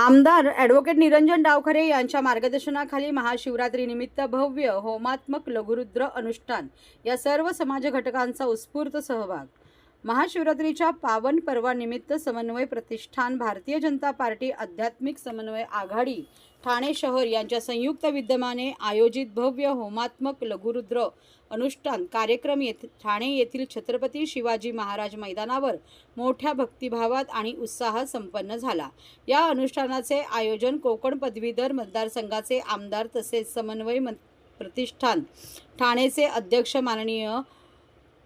आमदार ॲडव्होकेट निरंजन डावखरे यांच्या मार्गदर्शनाखाली महाशिवरात्रीनिमित्त भव्य होमात्मक लघुरुद्र अनुष्ठान या सर्व समाज घटकांचा उत्स्फूर्त सहभाग. महाशिवरात्रीच्या पावन पर्वानिमित्त समन्वय प्रतिष्ठान भारतीय जनता पार्टी आध्यात्मिक समन्वय आघाडी ठाणे शहर यांच्या संयुक्त विद्यमाने आयोजित भव्य होमात्मक लघुरुद्र अनुष्ठान कार्यक्रम येथे ठाणे येथील छत्रपती शिवाजी महाराज मैदानावर मोठ्या भक्तिभावात आणि उत्साहात संपन्न झाला. या अनुष्ठानाचे आयोजन कोकण पदवीधर मतदारसंघाचे आमदार तसेच समन्वय मत- प्रतिष्ठान ठाणेचे अध्यक्ष माननीय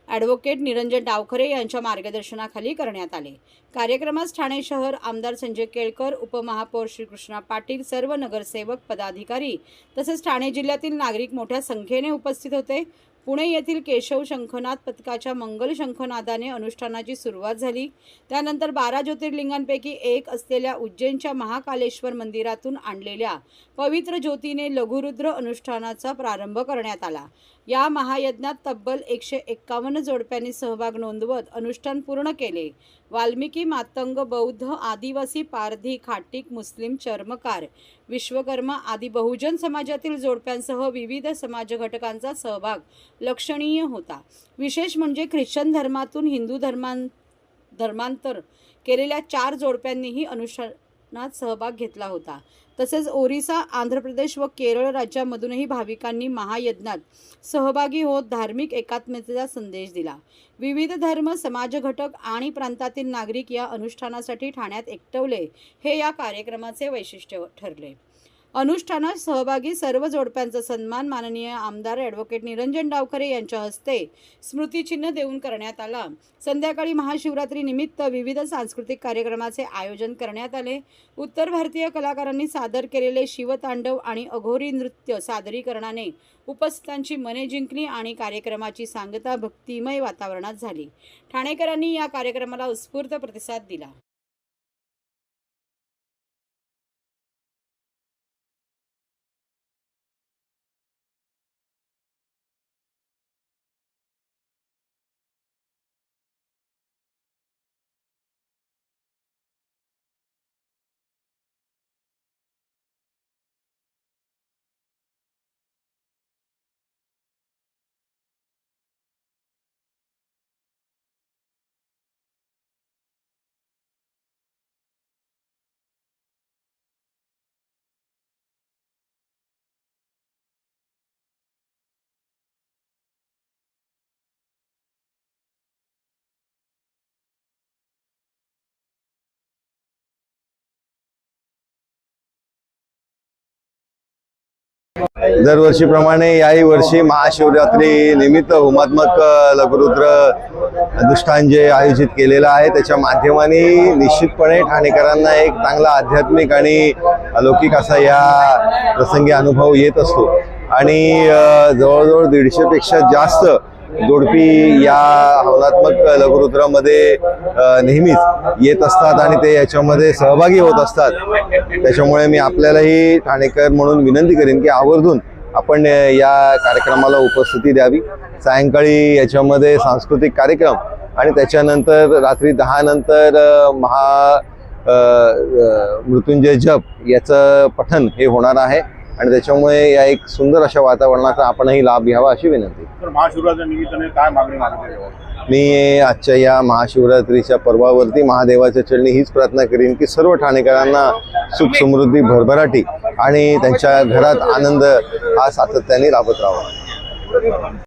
ॲडव्होकेट निरंजन डावखरे यांच्या मार्गदर्शनाखाली करण्यात आले. कार्यक्रमास ठाणे शहर आमदार संजय केळकर उपमहापौर श्रीकृष्णा पाटील सर्व नगरसेवक पदाधिकारी तसेच ठाणे जिल्ह्यातील नागरिक मोठ्या संख्येने उपस्थित होते. पुणे येथील केशव शंखनाद पथकाच्या मंगल शंखनादाने अनुष्ठानाची सुरुवात झाली. त्यानंतर बारा ज्योतिर्लिंगांपैकी एक असलेल्या उज्जैनच्या महाकालेश्वर मंदिरातून आणलेल्या पवित्र ज्योतीने लघुरुद्र अनुष्ठानाचा प्रारंभ करण्यात आला. या महायज्ञात तब्बल एकशे एक्कावन्न जोडप्यांनी सहभाग नोंदवत अनुष्ठान पूर्ण केले. वाल्मिकी मातंग बौद्ध आदिवासी पारधी खाटीक मुस्लिम चर्मकार विश्वकर्मा आदी बहुजन समाजातील जोडप्यांसह विविध समाज घटकांचा सहभाग लक्षणीय होता. विशेष म्हणजे ख्रिश्चन धर्मातून हिंदू धर्मां धर्मांतर केलेल्या चार जोडप्यांनीही अनुष्ठानात सहभाग घेतला होता. तसेच ओरिसा आंध्र प्रदेश व केरळ राज्यामधूनही भाविकांनी महायज्ञात सहभागी होत धार्मिक एकात्मतेचा संदेश दिला. विविध धर्म समाजघटक आणि प्रांतातील नागरिक या अनुष्ठानासाठी ठाण्यात एकटवले. हे या कार्यक्रमाचे वैशिष्ट्य ठरले. अनुष्ठानात सहभागी सर्व जोडप्यांचा सन्मान माननीय आमदार ॲडव्होकेट निरंजन डावखरे यांच्या हस्ते स्मृतिचिन्ह देऊन करण्यात आला. संध्याकाळी महाशिवरात्री निमित्त विविध सांस्कृतिक कार्यक्रमाचे आयोजन करण्यात आले. उत्तर भारतीय कलाकारांनी सादर केलेले शिवतांडव आणि अघोरी नृत्य सादरीकरणाने उपस्थितांची मने जिंकली आणि कार्यक्रमाची सांगता भक्तिमय वातावरणात झाली. ठाणेकरांनी या कार्यक्रमाला उत्स्फूर्त प्रतिसाद दिला. दरवर्षीप्रमाणे याही वर्षी महाशिवरात्री निमित्त होमात्मक लघुरुद्र अनुष्ठान जे आयोजित केलेलं आहे. त्याच्या माध्यमाने निश्चितपणे ठाणेकरांना एक चांगला आध्यात्मिक आणि अलौकिक असा या प्रसंगी अनुभव येत असतो. आणि जवळजवळ दीडशेपेक्षा जास्त जोडपी या हवनात्मक लघुरुद्रामध्ये नेहमीच येत असतात आणि ते याच्यामध्ये सहभागी होत असतात. त्याच्यामुळे मी आपल्यालाही ठाणेकर म्हणून विनंती करेन की आवर्जून आपण या कार्यक्रमाला उपस्थिती द्यावी. सायंकाळी याच्यामध्ये सांस्कृतिक कार्यक्रम आणि त्याच्यानंतर रात्री दहा नंतर अ, महा मृत्युंजय जप याचं पठण हे होणार आहे. आणि त्याच्यामुळे या एक सुंदर अशा वातावरणाचा आपणही लाभ घ्यावा अशी विनंती. निमित्ताने काय मागणी? मी आजच्या या महाशिवरात्रीच्या पर्वावरती महादेवाच्या चरणी हीच प्रार्थना करीन की सर्व ठाणेकरांना सुख समृद्धी भरभराटी आणि त्यांच्या घरात आनंद हा सातत्याने राबत राहावा.